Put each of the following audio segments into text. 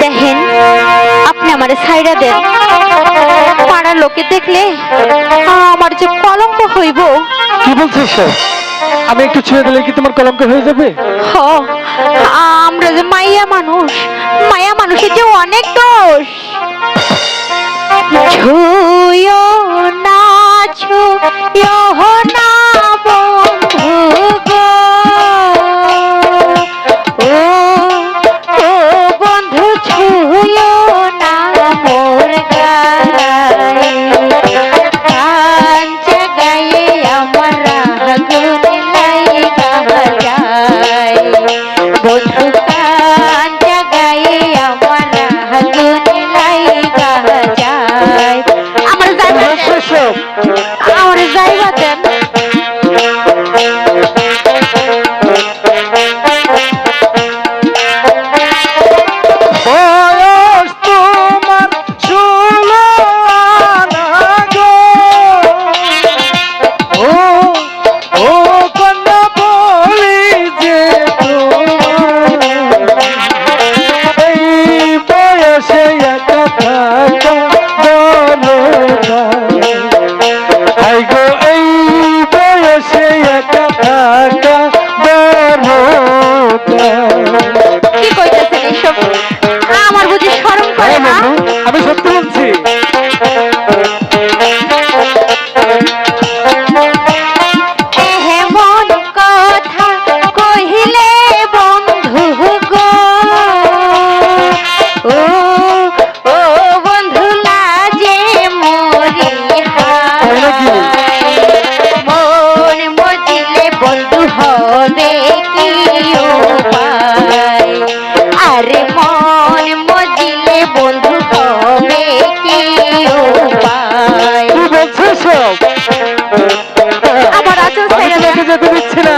দেখেন আপনি আমার সাইরা দেন। পাড়ার লোকে দেখলে আমার যে কলঙ্ক হইব। কি বলছিস আমি একটু ছুঁয়ে দিলে কি তোমার কলঙ্ক হয়ে যাবে? আমরা যে মাইয়া মানুষ মায়া মানুষের যে অনেক দোষ। ছুঁই Thank you. যেতে না।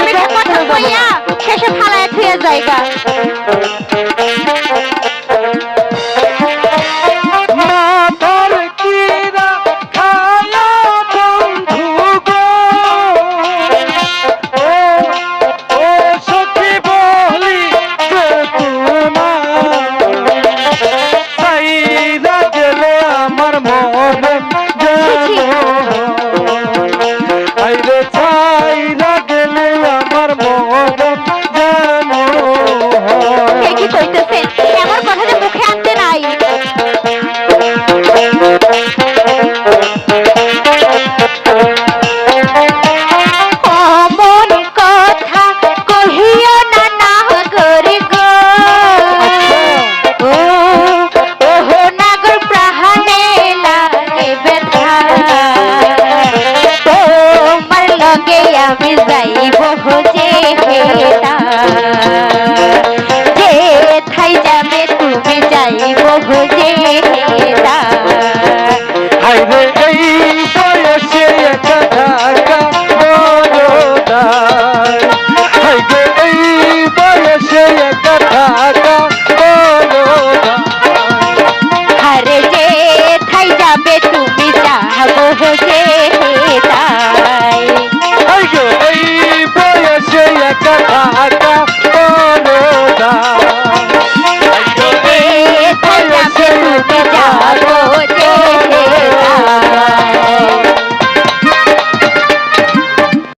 আমি তো কষ্ট পাইয়া শেষে ফালায় থুয়ে যাইগা